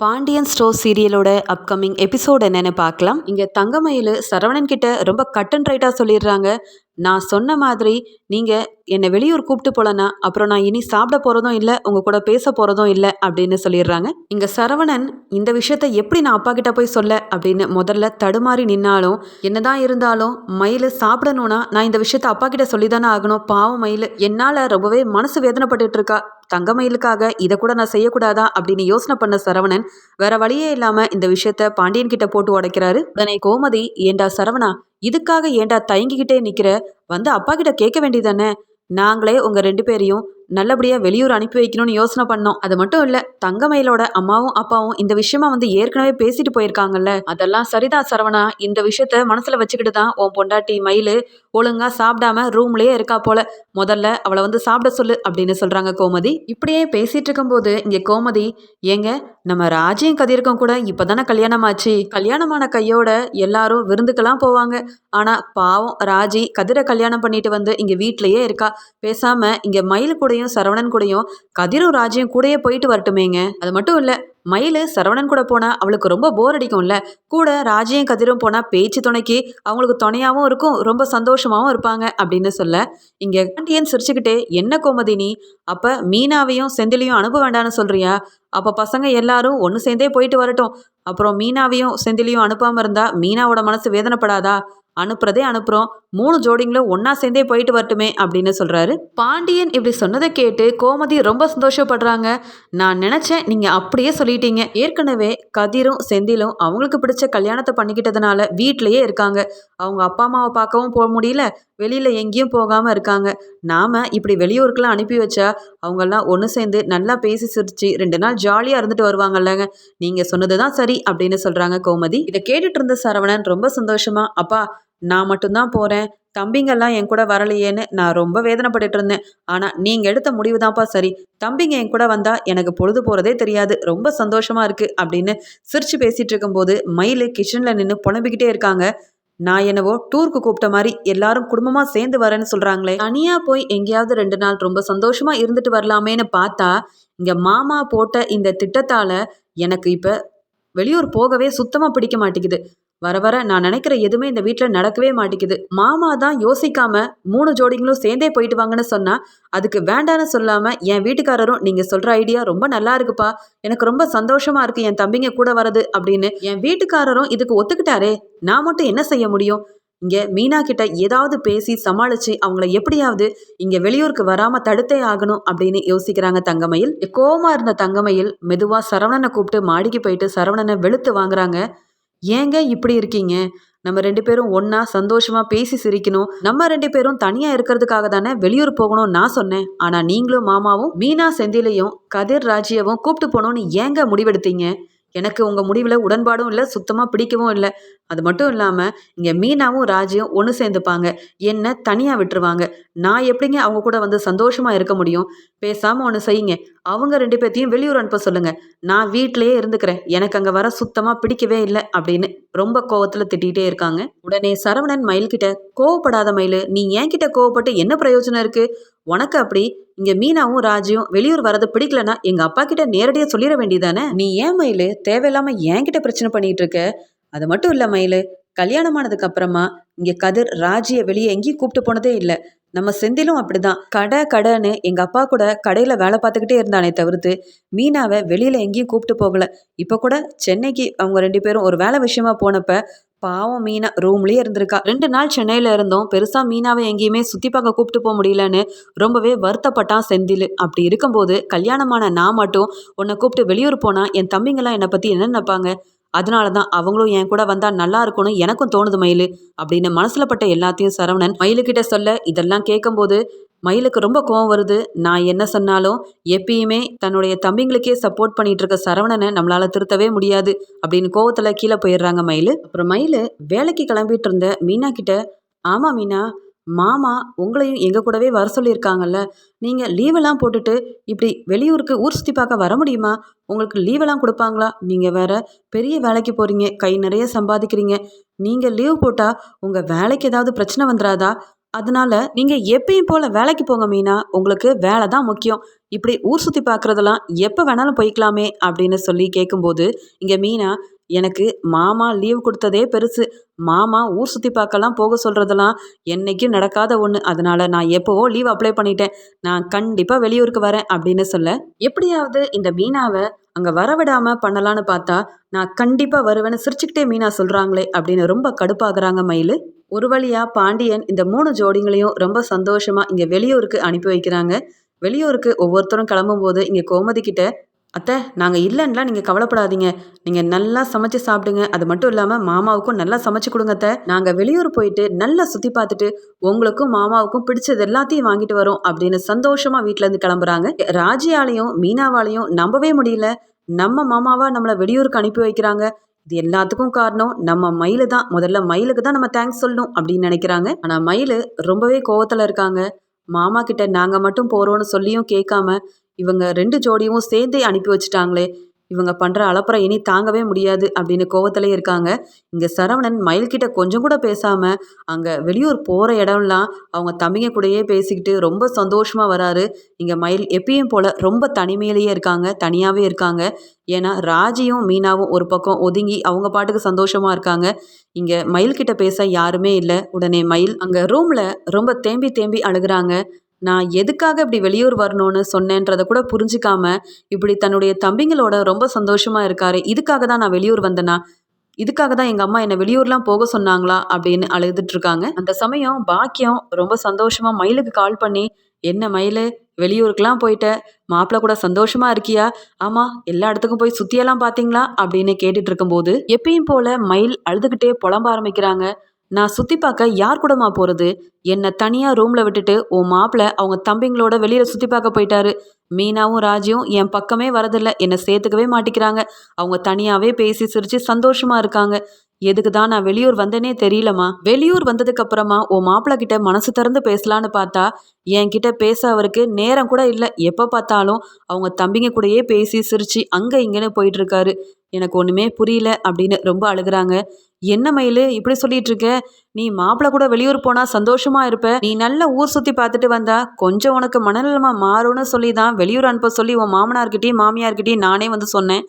Pandian store சீரியலோட upcoming episode என்னன்னு பார்க்கலாம். இங்கே தங்கமயில் சரவணன் கிட்ட ரொம்ப கட் அண்ட் ரைட்டாக சொல்லிடுறாங்க. நான் சொன்ன மாதிரி நீங்கள் என்னை வெளியூர் கூப்பிட்டு போலனா அப்புறம் நான் இனி சாப்பிட போகிறதும் இல்லை உங்கள் கூட பேச போகிறதும் இல்லை அப்படின்னு சொல்லிடுறாங்க. இங்கே சரவணன் இந்த விஷயத்த எப்படி நான் அப்பா கிட்ட போய் சொல்ல அப்படின்னு முதல்ல தடுமாறி நின்னாலும் என்னதான் இருந்தாலும் மயில் சாப்பிடணும்னா நான் இந்த விஷயத்த அப்பா கிட்ட சொல்லி தானே ஆகணும். பாவம் மயில் என்னால் ரொம்பவே மனசு வேதனைப்பட்டுட்டு இருக்கா. தங்கமயிலுக்காக இதை கூட நான் செய்யக்கூடாதா அப்படின்னு யோசனை பண்ண சரவணன் வேற வழியே இல்லாமல் இந்த விஷயத்த பாண்டியன் கிட்ட போட்டு உடைக்கிறாரு. உடனே கோமதி ஏண்டா சரவணா இதுக்காக ஏண்டா தயங்கிக்கிட்டே நிக்கிற? வந்து அப்பா கிட்ட கேட்க வேண்டியதானே நாங்களே உங்க ரெண்டு பேரையும் நல்லபடியாக வெளியூர் அனுப்பி வைக்கணும்னு யோசனை பண்ணோம். அது மட்டும் இல்லை தங்கமயிலோட அம்மாவும் அப்பாவும் இந்த விஷயமா வந்து ஏற்கனவே பேசிட்டு போயிருக்காங்கல்ல? அதெல்லாம் சரிதான் சரவணா. இந்த விஷயத்த மனசில் வச்சுக்கிட்டு தான் உன் பொண்டாட்டி மயில் ஒழுங்கா சாப்பிடாம ரூம்லயே இருக்கா போல. முதல்ல அவளை வந்து சாப்பிட சொல்லு அப்படின்னு சொல்றாங்க கோமதி. இப்படியே பேசிட்டு இருக்கும்போது இங்க கோமதி ஏங்க நம்ம ராஜியும் கதிர்க்கும் கூட இப்பதானே கல்யாணம் ஆச்சு கல்யாணமான கையோட எல்லாரும் விருந்துக்கெல்லாம் போவாங்க. ஆனா பாவம் ராஜி கதிரை கல்யாணம் பண்ணிட்டு வந்து இங்க வீட்லயே இருக்கா. பேசாம இங்க மயில் கூடயும் சரவணன் கூடயும் கதிரும் ராஜியும் கூடயே போயிட்டு வரட்டுமேங்க. அது மட்டும் இல்ல மயில் சரவணன் கூட போனால் அவளுக்கு ரொம்ப போர் அடிக்கும்ல. கூட ராஜியும் கதிரும் போனால் பேச்சு துணைக்கு அவங்களுக்கு துணையாகவும் இருக்கும் ரொம்ப சந்தோஷமாகவும் இருப்பாங்க அப்படின்னு சொல்ல. இங்கே பாண்டியன் சிரிச்சுக்கிட்டே என்ன கோமதி நீ? அப்போ மீனாவையும் செந்திலையும் அனுப்ப வேண்டாம்னு சொல்கிறியா அப்போ பசங்க எல்லாரும் ஒன்று சேர்ந்தே போயிட்டு வரட்டும். அப்புறம் மீனாவையும் செந்திலையும் அனுப்பாமல் இருந்தால் மீனாவோட மனசு வேதனைப்படாதா? அனுப்புறதே அனுப்புகிறோம் மூணு ஜோடிங்களும் ஒன்றா சேர்ந்தே போயிட்டு வரட்டுமே அப்படின்னு சொல்கிறாரு பாண்டியன் இப்படி சொன்னதை கேட்டு கோமதி ரொம்ப சந்தோஷப்படுறாங்க. நான் நினச்சேன் நீங்கள் அப்படியே சொல்லிட்டீங்க. ஏற்கனவே கதிரும் செந்திலும் அவங்களுக்கு பிடிச்ச கல்யாணத்தை பண்ணிக்கிட்டதுனால வீட்லேயே இருக்காங்க. அவங்க அப்பா அம்மாவை பார்க்கவும் போக முடியல. வெளியில் எங்கேயும் போகாமல் இருக்காங்க. நாம் இப்படி வெளியூருக்கெல்லாம் அனுப்பி வச்சா அவங்கெல்லாம் ஒன்று சேர்ந்து நல்லா பேசி சிரிச்சு ரெண்டு நாள் ஜாலியாக இருந்துட்டு வருவாங்கல்லங்க. நீங்கள் சொன்னது தான் சரி அப்படின்னு சொல்கிறாங்க கோமதி. இதை கேட்டுட்டு இருந்த சரவணன் ரொம்ப சந்தோஷமா அப்பா நான் மட்டும்தான் போகிறேன் தம்பிங்கெல்லாம் என் கூட வரலையேன்னு நான் ரொம்ப வேதனைப்பட்டுட்டு இருந்தேன் ஆனால் நீங்கள் எடுத்த முடிவு தான்ப்பா சரி. தம்பிங்க என் கூட வந்தால் எனக்கு பொழுது போகிறதே தெரியாது. ரொம்ப சந்தோஷமாக இருக்குது அப்படின்னு சிரிச்சு பேசிகிட்டு இருக்கும்போது மயில் கிச்சனில் நின்று புலம்பிக்கிட்டே இருக்காங்க. நான் என்னவோ டூருக்கு கூப்பிட்ட மாதிரி எல்லாரும் குடும்பமாக சேர்ந்து வரேன்னு சொல்கிறாங்களே தனியாக போய் எங்கேயாவது ரெண்டு நாள் ரொம்ப சந்தோஷமாக இருந்துட்டு வரலாமேன்னு பார்த்தா இங்கே மாமா போட்ட இந்த திட்டத்தால் எனக்கு இப்போ வெளியூர் போகவே சுத்தமாக பிடிக்க மாட்டேங்குது. வர வர நான் நினைக்கிற எதுவுமே இந்த வீட்டில் நடக்கவே மாட்டேங்குது. மாமா தான் யோசிக்காம மூணு ஜோடிங்களும் சேர்ந்தே போயிட்டு வாங்கன்னு சொன்னா அதுக்கு வேண்டான்னு சொல்லாம என் வீட்டுக்காரரும் நீங்க சொல்ற ஐடியா ரொம்ப நல்லா இருக்குப்பா. எனக்கு ரொம்ப சந்தோஷமா இருக்கு என் தம்பிங்க கூட வரது அப்படின்னு என் வீட்டுக்காரரும் இதுக்கு ஒத்துக்கிட்டாரே நான் மட்டும் என்ன செய்ய முடியும்? இங்க மீனா கிட்ட ஏதாவது பேசி சமாளிச்சு அவங்கள எப்படியாவது இங்க வெளியூருக்கு வராம தடுத்தே ஆகணும் அப்படின்னு யோசிக்கிறாங்க தங்கமயில். கோவமா இருந்த தங்கமயில் மெதுவா சரவணனை கூப்பிட்டு மாடிக்கு போயிட்டு சரவணனை வெளுத்து வாங்குறாங்க. ஏங்க இப்படி இருக்கீங்க? நம்ம ரெண்டு பேரும் ஒன்றா சந்தோஷமாக பேசி சிரிக்கணும். நம்ம ரெண்டு பேரும் தனியாக இருக்கிறதுக்காக தானே வெளியூர் போகணும் நான் சொன்னேன். ஆனால் நீங்களும் மாமாவும் மீனா செந்திலையும் கதிர் ராஜியவும் கூப்பிட்டு போகணும்னு ஏங்க முடிவெடுத்தீங்க? எனக்கு உங்கள் முடிவில் உடன்பாடும் இல்லை சுத்தமாக பிடிக்கவும் இல்லை. அது மட்டும் இல்லாமல் இங்கே மீனாவும் ராஜியும் ஒன்று சேர்ந்துப்பாங்க. என்ன தனியாக விட்டுருவாங்க. நான் எப்படிங்க அவங்க கூட வந்து சந்தோஷமாக இருக்க முடியும்? பேசாமல் ஒன்று செய்யுங்க. அவங்க ரெண்டு பேர்த்தையும் வெளியூர் அனுப்ப சொல்லுங்கள் நான் வீட்டிலேயே இருந்துக்கிறேன். எனக்கு அங்கே வர சுத்தமாக பிடிக்கவே இல்லை அப்படின்னு ரொம்ப கோவத்தில் திட்டிகிட்டே இருக்காங்க. உடனே சரவணன் மயில்கிட்ட கோவப்படாத மயில் நீ என்கிட்ட கோவப்பட்டு என்ன பிரயோஜனம் இருக்குது உனக்கு அப்படி. இங்க மீனாவும் ராஜியும் வெளியூர் வரது பிடிக்கலன்னா எங்க அப்பா கிட்ட நேரடியா சொல்லிட வேண்டியதானே நீ ஏன் மயிலு? தேவையில்லாம என்கிட்ட பிரச்சனை பண்ணிட்டு இருக்க? அது மட்டும் இல்ல மயிலு. கல்யாணமானதுக்கு அப்புறமா இங்க கதிர் ராஜிய வெளியே எங்கேயும் கூப்பிட்டு போனதே இல்லை. நம்ம செந்திலும் அப்படிதான். கடை கடைன்னு எங்க அப்பா கூட கடையில வேலை பார்த்துக்கிட்டே இருந்தானே தவிர்த்து மீனாவை வெளியில எங்கேயும் கூப்பிட்டு போகல. இப்ப கூட சென்னைக்கு அவங்க ரெண்டு பேரும் ஒரு வேலை விஷயமா போனப்ப பாவம் மீனா ரூம்லேயே இருந்திருக்கா. ரெண்டு நாள் சென்னையில் இருந்தோம். பெருசாக மீனாவை எங்கேயுமே சுற்றி பார்க்க கூப்பிட்டு போக முடியலன்னு ரொம்பவே வருத்தப்பட்டான் செந்தில். அப்படி இருக்கும்போது கல்யாணமான நான் மட்டும் உன்னை கூப்பிட்டு வெளியூர் போனால் என் தம்பிங்கெல்லாம் என்னை பற்றி என்ன நினைப்பாங்க? அதனால தான் அவங்களும் என் கூட வந்தால் நல்லா இருக்கும்னு எனக்கும் தோணுது மயில் அப்படின்னு மனசில் பட்ட எல்லாத்தையும் சரவணன் மயிலுக்கிட்ட சொல்ல இதெல்லாம் கேட்கும்போது மயிலுக்கு ரொம்ப கோவம் வருது. நான் என்ன சொன்னாலும் எப்பயுமே தன்னுடைய தம்பிங்களுக்கே சப்போர்ட் பண்ணிட்டு இருக்க சரவணனை நம்மளால திருத்தவே முடியாது அப்படின்னு கோவத்துல கீழே போயிடுறாங்க மயில். அப்புறம் மயில் வேலைக்கு கிளம்பிட்டு இருந்த மீனா கிட்ட ஆமா மீனா மாமா உங்களையும் எங்கள் கூடவே வர சொல்லியிருக்காங்கல்ல நீங்கள் லீவெல்லாம் போட்டுட்டு இப்படி வெளியூருக்கு ஊர் சுற்றி பார்க்க வர முடியுமா? உங்களுக்கு லீவெல்லாம் கொடுப்பாங்களா? நீங்கள் வேற பெரிய வேலைக்கு போகிறீங்க கை நிறைய சம்பாதிக்கிறீங்க. நீங்கள் லீவ் போட்டால் உங்கள் வேலைக்கு ஏதாவது பிரச்சனை வந்துடாதா அதனால நீங்கள் எப்பயும் போல் வேலைக்கு போங்க மீனா உங்களுக்கு வேலை தான் முக்கியம். இப்படி ஊர் சுற்றி பார்க்குறதெல்லாம் எப்போ வேணாலும் போய்க்கலாமே அப்படின்னு சொல்லி கேட்கும்போது இங்கே மீனா எனக்கு மாமா லீவ் கொடுத்ததே பெருசு. மாமா ஊர் சுற்றி பார்க்கலாம் போக சொல்கிறதெல்லாம் என்றைக்கும் நடக்காத ஒன்று அதனால் நான் எப்போவோ லீவ் அப்ளை பண்ணிட்டேன். நான் கண்டிப்பாக வெளியூருக்கு வரேன் அப்படின்னு சொல்ல எப்படியாவது இந்த மீனாவை அங்கே வரவிடாமல் பண்ணலான்னு பார்த்தா நான் கண்டிப்பாக வருவேன்னு சிரிச்சுக்கிட்டே மீனா சொல்கிறாங்களே அப்படின்னு ரொம்ப கடுப்பாகிறாங்க மயில். ஒரு வழியாக பாண்டியன் இந்த மூணு ஜோடிங்களையும் ரொம்ப சந்தோஷமாக இங்கே வெளியூருக்கு அனுப்பி வைக்கிறாங்க. வெளியூருக்கு ஒவ்வொருத்தரும் கிளம்பும்போது இங்கே கோமதி கிட்ட அத்தை நாங்கள் இல்லைன்னா நீங்கள் கவலைப்படாதீங்க. நீங்கள் நல்லா சமைச்சு சாப்பிடுங்க. அது மட்டும் இல்லாமல் மாமாவுக்கும் நல்லா சமைச்சு கொடுங்க அத்தை. நாங்கள் வெளியூர் போயிட்டு நல்லா சுற்றி பார்த்துட்டு உங்களுக்கும் மாமாவுக்கும் பிடிச்சது எல்லாத்தையும் வாங்கிட்டு வரோம் அப்படின்னு சந்தோஷமாக வீட்டிலேருந்து கிளம்புறாங்க. ராஜியாலையும் மீனாவாலையும் நம்பவே முடியல. நம்ம மாமாவா நம்மளை வெளியூருக்கு அனுப்பி வைக்கிறாங்க. இது எல்லாத்துக்கும் காரணம் நம்ம மயிலு தான். முதல்ல மயிலுக்கு தான் நம்ம தேங்க்ஸ் சொல்லணும் அப்படின்னு நினைக்கிறாங்க. ஆனால் மயில் ரொம்பவே கோவத்தில் இருக்காங்க. மாமா கிட்ட நாங்கள் மட்டும் போகிறோன்னு சொல்லியும் கேட்காம இவங்க ரெண்டு ஜோடியும் சேர்ந்தே அனுப்பி வச்சுட்டாங்களே. இவங்க பண்ணுற அலப்பறை இனி தாங்கவே முடியாது அப்படின்னு கோவத்திலே இருக்காங்க. இங்கே சரவணன் மயில்கிட்ட கொஞ்சம் கூட பேசாமல் அங்கே வெளியூர் போகிற இடம்லாம் அவங்க தம்பிங்க கூடயே பேசிக்கிட்டு ரொம்ப சந்தோஷமாக வராரு. இங்கே மயில் எப்பயும் போல் ரொம்ப தனிமையிலேயே இருக்காங்க தனியாகவே இருக்காங்க. ஏன்னா ராஜியும் மீனாவும் ஒரு பக்கம் ஒதுங்கி அவங்க பாட்டுக்கு சந்தோஷமாக இருக்காங்க. இங்கே மயில்கிட்ட பேச யாருமே இல்லை. உடனே மயில் அங்கே ரூமில் ரொம்ப தேம்பி தேம்பி அழுகுறாங்க. நான் எதுக்காக இப்படி வெளியூர் வரணும்னு சொன்னேன்றதை கூட புரிஞ்சிக்காம இப்படி தன்னுடைய தம்பிங்களோட ரொம்ப சந்தோஷமா இருக்காரு. இதுக்காக தான் நான் வெளியூர் வந்தேனா? இதுக்காக தான் எங்கள் அம்மா என்னை வெளியூர்லாம் போக சொன்னாங்களா? அப்படின்னு அழுதுட்டு இருக்காங்க. அந்த சமயம் பாக்கியம் ரொம்ப சந்தோஷமா மயிலுக்கு கால் பண்ணி என்ன மயில் வெளியூருக்கெலாம் போயிட்ட? மாப்பிள்ள கூட சந்தோஷமா இருக்கியா? ஆமா எல்லா இடத்துக்கும் போய் சுத்தியெல்லாம் பார்த்தீங்களா அப்படின்னு கேட்டுட்டு இருக்கும்போது எப்பயும் போல மயில் அழுதுகிட்டே புலம்ப ஆரம்பிக்கிறாங்க. நான் சுற்றி பார்க்க யார் கூடமா போகிறது என்னை தனியாக ரூமில் விட்டுட்டு உன் மாப்பிள்ள அவங்க தம்பிங்களோட வெளியில் சுற்றி பார்க்க போயிட்டாரு. மீனாவும் ராஜியும் என் பக்கமே வரதில்லை. என்னை சேர்த்துக்கவே மாட்டிக்கிறாங்க. அவங்க தனியாகவே பேசி சிரித்து சந்தோஷமாக இருக்காங்க. எதுக்கு தான் நான் வெளியூர் வந்தேனே தெரியலம்மா. வெளியூர் வந்ததுக்கு அப்புறமா உன் மாப்பிள்ள கிட்ட மனசு திறந்து பேசலான்னு பார்த்தா என்கிட்ட பேச அவருக்கு நேரம் கூட இல்லை. எப்போ பார்த்தாலும் அவங்க தம்பிங்க கூடயே பேசி சிரிச்சு அங்கே இங்கேன்னு போயிட்டு இருக்காரு. எனக்கு ஒன்றுமே புரியல அப்படின்னு ரொம்ப அழுகுறாங்க. என்ன மயிலு இப்படி சொல்லிட்டு இருக்க நீ மாப்பிள்ள கூட வெளியூர் போனா சந்தோஷமா இருப்ப. நீ நல்ல ஊர் சுத்தி பார்த்துட்டு வந்தா கொஞ்சம் உனக்கு மனநலமா மாறும்னு சொல்லி தான் வெளியூர் அனுப்ப சொல்லி உன் மாமனார்கிட்டயும் மாமியார்கிட்டயும் நானே வந்து சொன்னேன்.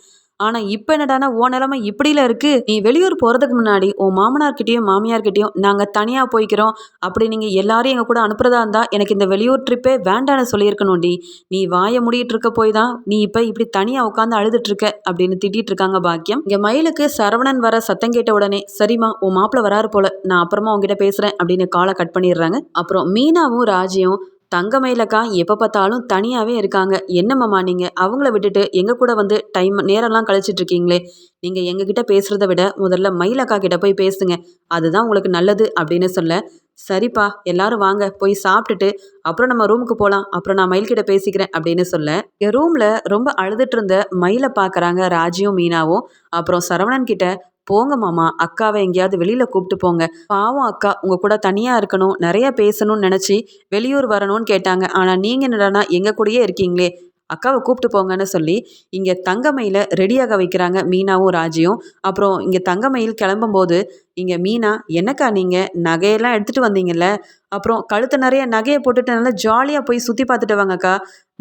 ஆனால் இப்போ என்னடானா ஓ நிலமை இப்படில இருக்குது நீ வெளியூர் போகிறதுக்கு முன்னாடி உன் மாமனார்கிட்டயும் மாமியார்கிட்டயும் நாங்கள் தனியாக போய்க்கிறோம். அப்படி நீங்கள் எல்லாரும் எங்கள் கூட அனுப்புறதா இருந்தால் எனக்கு இந்த வெளியூர் ட்ரிப்பே வேண்டான்னு சொல்லியிருக்கணும்டி. நீ வாயை முடியிட்டு இருக்க போய் தான் நீ இப்போ இப்படி தனியாக உட்காந்து அழுதுட்டு இருக்க அப்படின்னு திட்டிட்டு இருக்காங்க பாக்கியம். இங்கே மயிலுக்கு சரவணன் வர சத்தம் கேட்ட உடனே சரிம்மா உன் மாப்பிள்ள வராரு போல நான் அப்புறமா உங்ககிட்ட பேசுகிறேன் அப்படின்னு காலை கட் பண்ணிடுறாங்க. அப்புறம் மீனாவும் ராஜியும் தங்கமயிலக்கா எப்போ பார்த்தாலும் தனியாகவே இருக்காங்க. என்னம்மாம்மா நீங்கள் அவங்கள விட்டுட்டு எங்கள் கூட வந்து டைம் நேரம்லாம் கழிச்சிட்டு இருக்கீங்களே? நீங்கள் எங்ககிட்ட பேசுகிறத விட முதல்ல மயிலக்கா கிட்ட போய் பேசுங்க. அதுதான் உங்களுக்கு நல்லது அப்படின்னு சொல்ல சரிப்பா எல்லாரும் வாங்க போய் சாப்பிட்டுட்டு அப்புறம் நம்ம ரூமுக்கு போகலாம் அப்புறம் நான் மயில்கிட்ட பேசிக்கிறேன் அப்படின்னு சொல்ல என் ரூமில் ரொம்ப அழுதுட்டு இருந்த மயிலை பார்க்குறாங்க ராஜியும் மீனாவும். அப்புறம் சரவணன் கிட்ட போங்க மாமா அக்காவை எங்கேயாவது வெளியில் கூப்பிட்டு போங்க. பாவம் அக்கா உங்கள் கூட தனியாக இருக்கணும் நிறைய பேசணும்னு நினச்சி வெளியூர் வரணும்னு கேட்டாங்க. ஆனால் நீங்கள் என்னடானா எங்கள் கூடயே இருக்கீங்களே. அக்காவை கூப்பிட்டு போங்கன்னு சொல்லி இங்கே தங்கமயில ரெடியாக வைக்கிறாங்க மீனாவும் ராஜியும். அப்புறம் இங்கே தங்கமயில் கிளம்பும்போது இங்கே மீனா என்னக்கா நீங்கள் நகையெல்லாம் எடுத்துகிட்டு வந்தீங்கல்ல? அப்புறம் கழுத்து நிறைய நகையை போட்டுட்டு நல்லா ஜாலியாக போய் சுற்றி பார்த்துட்டு வாங்கக்கா.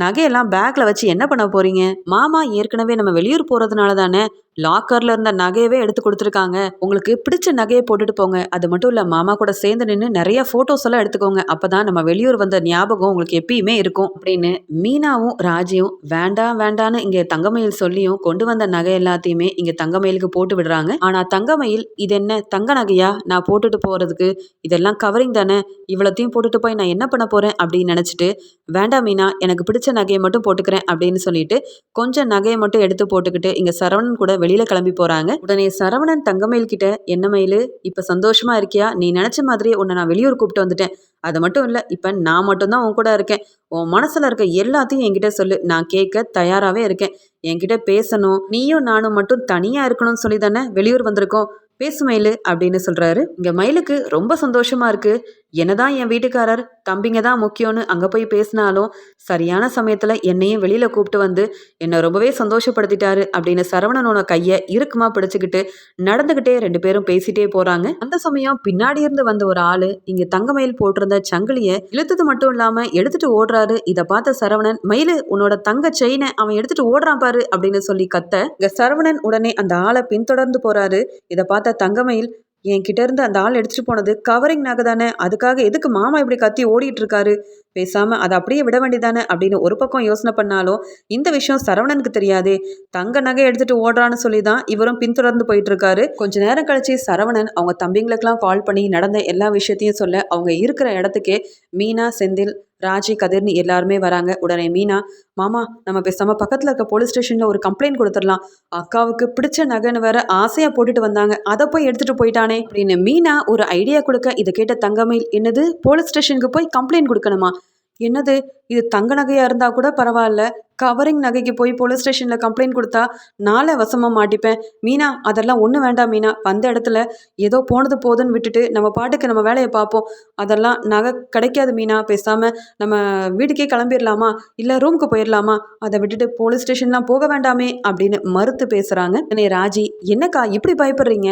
நகையெல்லாம் பேக்கில் வச்சு என்ன பண்ண போகிறீங்க மாமா ஏற்கனவே நம்ம வெளியூர் போகிறதுனால தானே லாக்கரில் இருந்த நகையவே எடுத்து கொடுத்துருக்காங்க. உங்களுக்கு பிடிச்ச நகையை போட்டுட்டு போங்க. அது மட்டும் இல்லை மாமா கூட சேர்ந்து நின்று நிறைய ஃபோட்டோஸ் எல்லாம் எடுத்துக்கோங்க. அப்போ தான் நம்ம வெளியூர் வந்த ஞாபகம் உங்களுக்கு எப்பயுமே இருக்கும். அப்படின்னு மீனாவும் ராஜியும் வேண்டாம் வேண்டான்னு இங்கே தங்கமயில் சொல்லியும் கொண்டு வந்த நகை எல்லாத்தையுமே இங்கே தங்கமயிலுக்கு போட்டு விடுறாங்க. ஆனால் தங்கமயில் இது என்ன தங்க தங்க நகையா நான் போட்டுட்டு போகிறதுக்கு இதெல்லாம் கவரிங் தானே? இவ்வளோத்தையும் போட்டுட்டு போய் நான் என்ன பண்ண போகிறேன் அப்படின்னு நினச்சிட்டு வேண்டாம் மீனா எனக்கு பிடிச்ச நகையை மட்டும் போட்டுக்கிறேன் அப்படின்னு சொல்லிட்டு கொஞ்சம் நகையை மட்டும் எடுத்து போட்டுக்கிட்டு இங்கே சரவணன் கூட வெளியில் கிளம்பி போகிறாங்க உடனே சரவணன் தங்கமயில் கிட்ட என்ன மயில் இப்போ சந்தோஷமா இருக்கியா? நீ நினச்ச மாதிரியே உன்னை நான் வெளியூர் கூப்பிட்டு வந்துட்டேன். அது மட்டும் இல்லை இப்போ நான் மட்டும்தான் உன் கூட இருக்கேன். உன் மனசில் இருக்க எல்லாத்தையும் என்கிட்ட சொல்லு. நான் கேட்க தயாராகவே இருக்கேன். என்கிட்ட பேசணும். நீயும் நானும் மட்டும் தனியாக இருக்கணும்னு சொல்லி தானே வெளியூர் வந்திருக்கோம். பேசு மயில் அப்படின்னு சொல்கிறாரு இங்கே மயிலுக்கு ரொம்ப சந்தோஷமாக இருக்குது என்னதான் என் வீட்டுக்காரர் தம்பிங்க தான் முக்கியம்னு அங்கே போய் பேசினாலும் சரியான சமயத்தில் என்னையும் வெளியில் கூப்பிட்டு வந்து என்னை ரொம்பவே சந்தோஷப்படுத்திட்டாரு அப்படின்னு சரவணனோட கையை இறுக்கமாக பிடிச்சிக்கிட்டு நடந்துக்கிட்டே ரெண்டு பேரும் பேசிட்டே போகிறாங்க அந்த சமயம் பின்னாடி இருந்து வந்த ஒரு ஆள் இங்கே தங்கமயில் போட்டிருந்த சங்கிலியை இழுத்தது மட்டும் இல்லாமல் எடுத்துட்டு ஓடுறாரு. இதை பார்த்த சரவணன் மயிலு உன்னோட தங்க செயினை அவன் எடுத்துட்டு ஓடுறான் பாரு அப்படின்னு சொல்லி கத்த இங்க சரவணன் உடனே அந்த ஆளை பின்தொடர்ந்து போறாரு. இதை பார்த்த தங்கமயில் என்கிட்ட இருந்து அந்த ஆள் எடுத்துட்டு போனது கவரிங் நகை தானே? அதுக்காக எதுக்கு மாமா இப்படி கத்தி ஓடிட்டு இருக்காரு பேசாம அதை அப்படியே விட வேண்டியதானே? அப்படின்னு ஒரு பக்கம் யோசனை பண்ணாலும் இந்த விஷயம் சரவணனுக்கு தெரியாதே. தங்க நகை எடுத்துட்டு ஓடுறான்னு சொல்லி தான் இவரும் பின்தொடர்ந்து போயிட்டு இருக்காரு கொஞ்ச நேரம் கழிச்சு சரவணன் அவங்க தம்பிங்களுக்கெல்லாம் கால் பண்ணி நடந்த எல்லா விஷயத்தையும் சொல்ல அவங்க இருக்கிற இடத்துக்கே மீனா செந்தில் ராஜி கதிர்னு எல்லாருமே வராங்க. உடனே மீனா மாமா நம்ம பேசாம பக்கத்துல இருக்க போலீஸ் ஸ்டேஷன்ல ஒரு கம்ப்ளைண்ட் கொடுத்துடலாம். அக்காவுக்கு பிடிச்ச நகைன்னு வேற ஆசையா போட்டுட்டு வந்தாங்க. அதை போய் எடுத்துட்டு போயிட்டானே. அப்படின்னு மீனா ஒரு ஐடியா கொடுக்க இதை கேட்ட தங்கமயில் என்னது? போலீஸ் ஸ்டேஷனுக்கு போய் கம்ப்ளைண்ட் கொடுக்கணுமா? என்னது? இது தங்க நகையா இருந்தா கூட பரவாயில்ல. கவரிங் நகைக்கு போய் போலீஸ் ஸ்டேஷன்ல கம்ப்ளைண்ட் கொடுத்தா நாளை வசமா மாட்டிப்பேன். மீனா அதெல்லாம் ஒன்றும் வேண்டாம் மீனா. வந்த இடத்துல ஏதோ போனது போதுன்னு விட்டுட்டு நம்ம பாட்டுக்கு நம்ம வேலையை பார்ப்போம். அதெல்லாம் நகை கிடைக்காது மீனா. பேசாம நம்ம வீட்டுக்கே கிளம்பிடலாமா இல்லை ரூமுக்கு போயிடலாமா அதை விட்டுட்டு போலீஸ் ஸ்டேஷன்லாம் போக வேண்டாமே அப்படின்னு மறுத்து பேசுறாங்க. ராஜி என்னக்கா இப்படி பயப்படுறீங்க?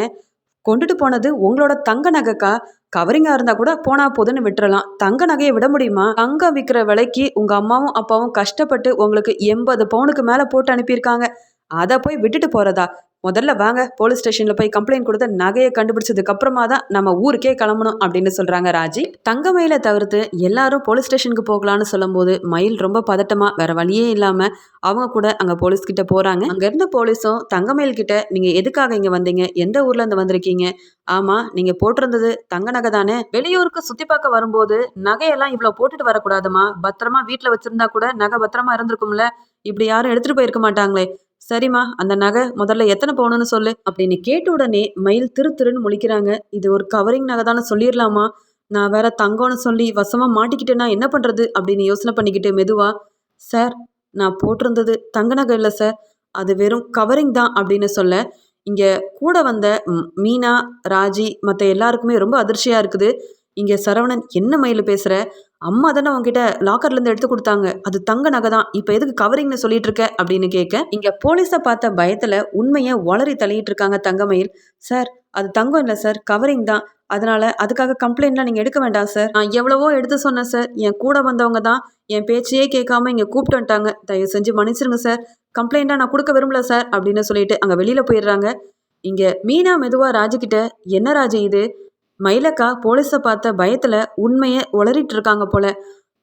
கொண்டுட்டு போனது உங்களோட தங்க நகைக்கா? கவரிங்கா இருந்தா கூட போனா போதுன்னு விட்டுறலாம். தங்க நகையை விட முடியுமா? தங்கம் விற்கிற விலைக்கு உங்க அம்மாவும் அப்பாவும் கஷ்டப்பட்டு உங்களுக்கு எண்பது பவுனுக்கு மேல போட்டு அனுப்பியிருக்காங்க. அதை போய் விட்டுட்டு போகிறதா முதல்ல வாங்க போலீஸ் ஸ்டேஷனில் போய் கம்ப்ளைண்ட் கொடுத்து நகையை கண்டுபிடிச்சதுக்கு அப்புறமா தான் நம்ம ஊருக்கே கிளம்பணும் அப்படின்னு சொல்கிறாங்க ராஜி. தங்கமயில தவிர்த்து எல்லாரும் போலீஸ் ஸ்டேஷனுக்கு போகலான்னு சொல்லும்போது மயில் ரொம்ப பதட்டமாக வேற வழியே இல்லாமல் அவங்க கூட அங்கே போலீஸ் கிட்ட போகிறாங்க அங்கேருந்த போலீஸும் தங்கமயில் கிட்ட நீங்கள் எதுக்காக இங்கே வந்தீங்க? எந்த ஊர்ல இருந்து வந்திருக்கீங்க? ஆமாம் நீங்கள் போட்டிருந்தது தங்க நகை தானே? வெளியூருக்கு சுற்றி பார்க்க வரும்போது நகையெல்லாம் இவ்வளோ போட்டுட்டு வரக்கூடாதுமா? பத்திரமா வீட்டில் வச்சிருந்தா கூட நகை பத்திரமா இருந்திருக்கும்ல? இப்படி யாரும் எடுத்துகிட்டு போயிருக்க மாட்டாங்களே. சரிம்மா அந்த நகை முதல்ல எத்தனை போகணும்னு சொல்லு. அப்படின்னு கேட்ட உடனே மயில் திரு திருன்னு முழிக்கிறாங்க. இது ஒரு கவரிங் நகை தானே சொல்லிடலாமா நான் வேற தங்கம்னு சொல்லி வசமா மாட்டிக்கிட்டேன்னா என்ன பண்றது? அப்படின்னு யோசனை பண்ணிக்கிட்டு மெதுவா சார் நான் போட்டிருந்தது தங்க நகை இல்லை சார். அது வெறும் கவரிங் தான் அப்படின்னு சொல்ல இங்கே கூட வந்த மீனா ராஜி மற்ற எல்லாருக்குமே ரொம்ப அதிர்ச்சியாக இருக்குது. இங்கே சரவணன் என்ன மயில் பேசுகிற அம்மா தானே உங்ககிட்ட லாக்கர்லேருந்து எடுத்து கொடுத்தாங்க. அது தங்க நகை தான். இப்போ எதுக்கு கவரிங்னு சொல்லிட்டு இருக்க? அப்படின்னு கேட்க இங்கே போலீஸை பார்த்த பயத்தில் உண்மையை வளரி தள்ளிட்டு இருக்காங்க தங்கமயில் சார் அது தங்கம் இல்லை சார் கவரிங் தான். அதனால அதுக்காக கம்ப்ளைண்ட்லாம் நீங்கள் எடுக்க வேண்டாம் சார் நான் எவ்வளவோ எடுத்து சொன்னேன் சார் என் கூட வந்தவங்க தான் என் பேச்சையே கேட்காம இங்கே கூப்பிட்டு வந்துட்டாங்க. தயவு செஞ்சு மன்னிச்சிருங்க சார் கம்ப்ளைண்ட்டாக நான் கொடுக்க விரும்பல சார் அப்படின்னு சொல்லிட்டு அங்கே வெளியில் போயிடுறாங்க. இங்கே மீனா மெதுவாக ராஜுக்கிட்ட என்ன ராஜு இது? மயிலக்கா போலீஸை பார்த்த பயத்தில் உண்மையை உளறிட்டு இருக்காங்க போல.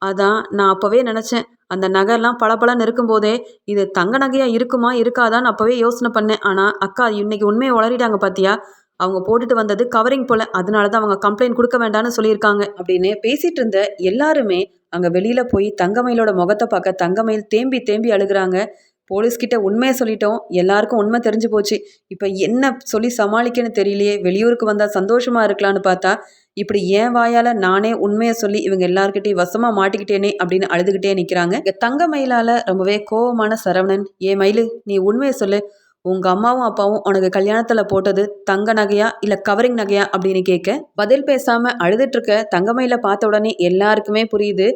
அதான் நான் அப்போவே நினச்சேன். அந்த நகைலாம் பளபளன்னு இருக்கும்போதே இது தங்க நகையா இருக்குமா இருக்காதான்னு அப்போவே யோசனை பண்ணேன். ஆனால் அக்கா இன்னைக்கு உண்மையை உளறிட்டாங்க பாத்தியா? அவங்க போட்டுட்டு வந்தது கவரிங் போல. அதனால தான் அவங்க கம்ப்ளைண்ட் கொடுக்க வேண்டாம்னு சொல்லியிருக்காங்க. அப்படின்னு பேசிட்டு இருந்த எல்லாருமே அங்கே வெளியில் போய் தங்கமயிலோட முகத்தை பார்க்க தங்கமயில் தேம்பி தேம்பி அழுகுறாங்க. போலீஸ்கிட்ட உண்மையை சொல்லிட்டோம். எல்லாருக்கும் உண்மை தெரிஞ்சு போச்சு. இப்போ என்ன சொல்லி சமாளிக்கன்னு தெரியலையே. வெளியூருக்கு வந்தால் சந்தோஷமாக இருக்கலாம்னு பார்த்தா இப்படி ஏன் வாயால் நானே உண்மையை சொல்லி இவங்க எல்லாருக்கிட்டையும் வசமாக மாட்டிக்கிட்டேனே அப்படின்னு அழுதுகிட்டே நிற்கிறாங்க இங்கே தங்க மயிலால் ரொம்பவே கோவமான சரவணன் ஏ மயிலு நீ உண்மையை சொல்லு. உங்க அம்மாவும் அப்பாவும் உனக்கு கல்யாணத்துல போட்டது தங்க நகையா இல்ல கவரிங் நகையா? அப்படின்னு கேட்க பதில் பேசாம அழுதுட்டு இருக்க தங்கமயில பார்த்த உடனே எல்லாருக்குமே புரியுது.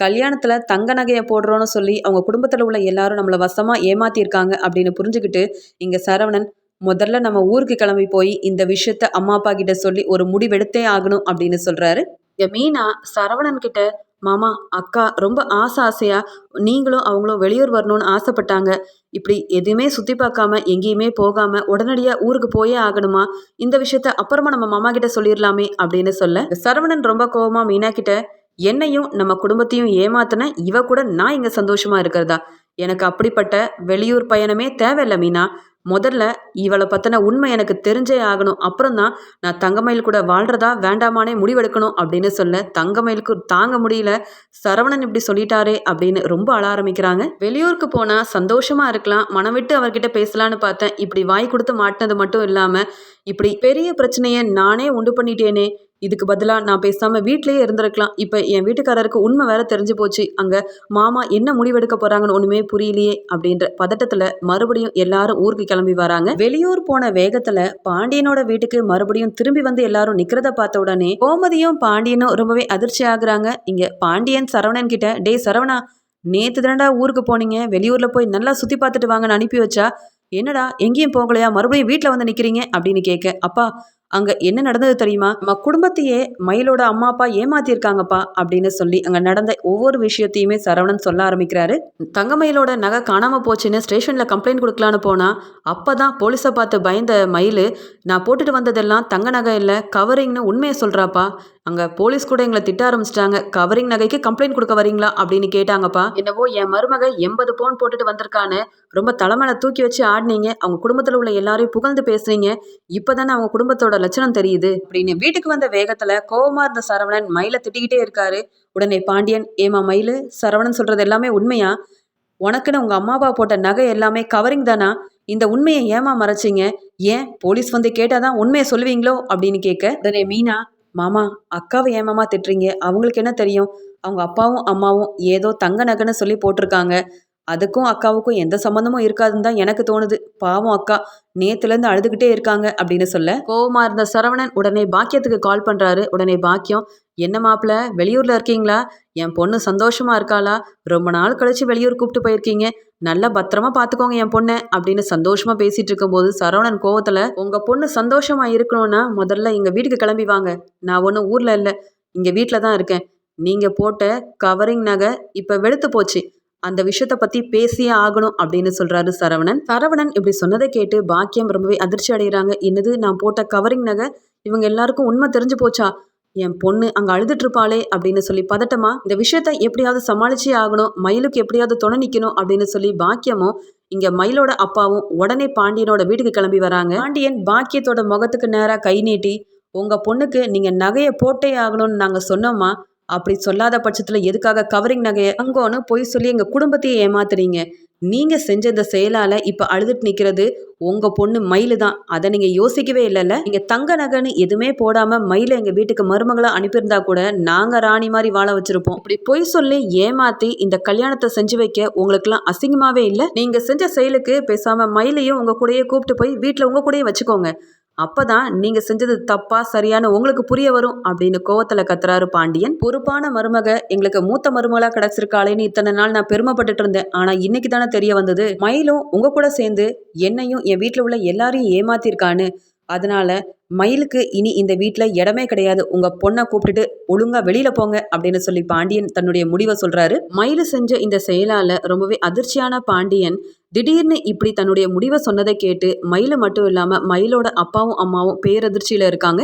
கல்யாணத்துல தங்க நகையை போடுறோன்னு சொல்லி அவங்க குடும்பத்துல உள்ள எல்லாரும் நம்மளை வசமா ஏமாத்திருக்காங்க அப்படின்னு புரிஞ்சுக்கிட்டு இங்க சரவணன் முதல்ல நம்ம ஊருக்கு கிளம்பி போய் இந்த விஷயத்த அம்மா அப்பா கிட்ட சொல்லி ஒரு முடிவெடுத்தே ஆகணும் அப்படின்னு சொல்றாரு. இங்க மீனா சரவணன் கிட்ட மாமா அக்கா ரொம்ப ஆசை ஆசையா நீங்களும் அவங்களும் வெளியூர் வரணும்னு ஆசைப்பட்டாங்க. இப்படி எதுவுமே சுற்றி பார்க்காம எங்கேயுமே போகாம உடனடியாக ஊருக்கு போயே ஆகணுமா? இந்த விஷயத்த அப்புறமா நம்ம மாமா கிட்ட சொல்லிடலாமே அப்படின்னு சொல்ல சரவணன் ரொம்ப கோவமா மீனா கிட்ட என்னையும் நம்ம குடும்பத்தையும் ஏமாத்தின இவ கூட நான் இங்கே சந்தோஷமா இருக்கிறதா? எனக்கு அப்படிப்பட்ட வெளியூர் பயணமே தேவையில்ல மீனா. முதல்ல இவளை பற்றின உண்மை எனக்கு தெரிஞ்சே ஆகணும். அப்புறம் தான் நான் தங்கமயில் கூட வாழ்றதா வேண்டாமானே முடிவெடுக்கணும் அப்படின்னு சொல்ல தங்கமயிலுக்கு தாங்க முடியல. சரவணன் இப்படி சொல்லிட்டாரே அப்படின்னு ரொம்ப அழ ஆரம்பிக்கிறாங்க. வெளியூருக்கு போனால் சந்தோஷமா இருக்கலாம். மனம் விட்டு அவர்கிட்ட பேசலான்னு பார்த்தேன். இப்படி வாய் கொடுத்து மாட்டினது மட்டும் இல்லாமல் இப்படி பெரிய பிரச்சனையை நானே உண்டு பண்ணிட்டேனே. இதுக்கு பதிலாக நான் பேசாமல் வீட்லேயே இருந்திருக்கலாம். இப்போ என் வீட்டுக்காரருக்கு உண்மை வேற தெரிஞ்சு போச்சு. அங்கே மாமா என்ன முடிவெடுக்க போகிறாங்கன்னு ஒன்றுமே புரியலையே அப்படின்ற பதட்டத்தில் மறுபடியும் எல்லாரும் ஊருக்கு கிளம்பி வராங்க. வெளியூர் போன வேகத்தில் பாண்டியனோட வீட்டுக்கு மறுபடியும் திரும்பி வந்து எல்லாரும் நிற்கிறத பார்த்த உடனே கோமதியும் பாண்டியனும் ரொம்பவே அதிர்ச்சி ஆகுறாங்க. இங்கே பாண்டியன் சரவணன் கிட்ட டே சரவணா நேற்று தானடா ஊருக்கு போனீங்க? வெளியூரில் போய் நல்லா சுற்றி பார்த்துட்டு வாங்கன்னு அனுப்பி வச்சா? என்னடா எங்கேயும் போகலையா? மறுபடியும் வீட்டில் வந்து நிற்கிறீங்க அப்படின்னு கேட்க அப்பா அங்கே என்ன நடந்தது தெரியுமா? நம்ம குடும்பத்தையே மயிலோட அம்மா அப்பா ஏமாத்திருக்காங்கப்பா அப்படின்னு சொல்லி அங்கே நடந்த ஒவ்வொரு விஷயத்தையுமே சரவணன் சொல்ல ஆரம்பிக்கிறாரு. தங்கமயிலோட நகை காணாமல் போச்சுன்னு ஸ்டேஷனில் கம்ப்ளைண்ட் கொடுக்கலான்னு போனால் அப்போ தான் போலீஸை பார்த்து பயந்த மயில் நான் போட்டுட்டு வந்ததெல்லாம் தங்க நகை இல்லை கவரிங்னு உண்மையை சொல்கிறாப்பா அங்கே போலீஸ் கூட எங்களை திட்ட ஆரம்பிச்சிட்டாங்க. கவரிங் நகைக்கு கம்ப்ளைண்ட் கொடுக்க வரீங்களா? அப்படின்னு கேட்டாங்கப்பா. என்னவோ என் மருமக எண்பது பவுன் போட்டுட்டு வந்திருக்கான்னு ரொம்ப தலைமையில தூக்கி வச்சு ஆடினீங்க. அவங்க குடும்பத்தில் உள்ள எல்லாரையும் புகழ்ந்து பேசுறீங்க. இப்போதானே அவங்க குடும்பத்தோட லட்சணம் தெரியுது அப்படின்னு வீட்டுக்கு வந்த வேகத்தில் கோபமா இருந்த சரவணன் மயில திட்டிக்கிட்டே இருக்காரு. உடனே பாண்டியன் ஏமா மயிலு சரவணன் சொல்றது எல்லாமே உண்மையா? உனக்குன்னு உங்க அம்மா அப்பா போட்ட நகை எல்லாமே கவரிங் தானா? இந்த உண்மையை ஏமா மறைச்சிங்க? ஏன் போலீஸ் வந்து கேட்டாதான் உண்மையை சொல்லுவீங்களோ? அப்படின்னு கேட்க உடனே மீனா மாமா அக்காவை ஏமாமா திட்டுறீங்க? அவங்களுக்கு என்ன தெரியும்? அவங்க அப்பாவும் அம்மாவும் ஏதோ தங்க நகைன்னு சொல்லி போட்டிருக்காங்க. அதுக்கும் அக்காவுக்கும் எந்த சம்மந்தமும் இருக்காதுன்னு தான் எனக்கு தோணுது. பாவம் அக்கா நேத்துலேருந்து அழுதுகிட்டே இருக்காங்க அப்படின்னு சொல்ல. கோவமா இருந்த சரவணன் உடனே பாக்கியத்துக்கு கால் பண்ணுறாரு உடனே பாக்கியம் என்ன மாப்பிள்ள வெளியூரில் இருக்கீங்களா? என் பொண்ணு சந்தோஷமா இருக்காளா? ரொம்ப நாள் கழிச்சு வெளியூர் கூப்பிட்டு போயிருக்கீங்க. நல்லா பத்திரமா பார்த்துக்கோங்க என் பொண்ணை அப்படின்னு சந்தோஷமா பேசிட்டு இருக்கும்போது சரவணன் கோவத்தில் உங்கள் பொண்ணு சந்தோஷமா இருக்கணும்னா முதல்ல எங்கள் வீட்டுக்கு கிளம்பி வாங்க. நான் ஒன்றும் ஊரில் இல்லை. இங்கே வீட்டில் தான் இருக்கேன். நீங்கள் போட்ட கவரிங் நகை இப்போ வெளுத்து போச்சு. அந்த விஷயத்த பத்தி பேசியே ஆகணும் அப்படின்னு சொல்றாரு சரவணன். சரவணன் இப்படி சொன்னதை கேட்டு பாக்கியம் ரொம்பவே அதிர்ச்சி அடைகிறாங்க. என்னது நான் போட்ட கவரிங் நகை இவங்க எல்லாருக்கும் உண்மை தெரிஞ்சு போச்சா? என் பொண்ணு அங்க அழுதுட்டு இருப்பாளே அப்படின்னு சொல்லி பதட்டமா இந்த விஷயத்த எப்படியாவது சமாளிச்சே ஆகணும் மயிலுக்கு எப்படியாவது துணை நிக்கணும் அப்படின்னு சொல்லி பாக்கியமும் இங்க மயிலோட அப்பாவும் உடனே பாண்டியனோட வீட்டுக்கு கிளம்பி வராங்க. பாண்டியன் பாக்கியத்தோட முகத்துக்கு நேரா கை நீட்டி உங்க பொண்ணுக்கு நீங்க நகையை போட்டே ஆகணும்னு நாங்க சொன்னோமா அப்படி சொல்லாத பட்சத்தில் எதுக்காக கவரிங் நகையை அங்கோன்னு பொய் சொல்லி எங்கள் குடும்பத்தையே ஏமாத்துறீங்க? நீங்கள் செஞ்ச இந்த செயலால் இப்போ அழுதுட்டு நிற்கிறது உங்கள் பொண்ணு மயிலு தான். அதை நீங்கள் யோசிக்கவே இல்லைல்ல? நீங்கள் தங்க நகைன்னு எதுவுமே போடாமல் மயிலை எங்கள் வீட்டுக்கு மருமகளாக அனுப்பியிருந்தா கூட நாங்கள் ராணி மாதிரி வாழ வச்சுருப்போம். இப்படி பொய் சொல்லி ஏமாற்றி இந்த கல்யாணத்தை செஞ்சு வைக்க உங்களுக்குலாம் அசிங்கமாகவே இல்லை? நீங்கள் செஞ்ச செயலுக்கு பேசாமல் மயிலையும் உங்கள் கூடயே கூப்பிட்டு போய் வீட்டில் உங்கள் கூடயே வச்சுக்கோங்க. அப்பதான் நீங்க செஞ்சது தப்பா சரியான உங்களுக்கு புரிய வரும் அப்படின்னு கோவத்துல கத்துறாரு பாண்டியன். பொறுப்பான மருமக எங்களுக்கு மூத்த மருமகளா கிடைச்சிருக்காளேன்னு இத்தனை நாள் நான் பெருமைப்பட்டுட்டு இருந்தேன். ஆனா இன்னைக்கு தானே தெரிய வந்தது. மயிலும் உங்க கூட சேர்ந்து என்னையும் என் வீட்டுல உள்ள எல்லாரையும் ஏமாத்திருக்கான்னு. அதனால மயிலுக்கு இனி இந்த வீட்டில் இடமே கிடையாது. உங்க பொண்ணை கூப்பிட்டுட்டு ஒழுங்கா வெளியில போங்க அப்படின்னு சொல்லி பாண்டியன் தன்னுடைய முடிவை சொல்றாரு. மயிலு செஞ்ச இந்த செயலால ரொம்பவே அதிர்ச்சியான பாண்டியன் திடீர்னு இப்படி தன்னுடைய முடிவை சொன்னதை கேட்டு மயில மட்டும் இல்லாம மயிலோட அப்பாவும் அம்மாவும் பேரதிர்ச்சியில இருக்காங்க.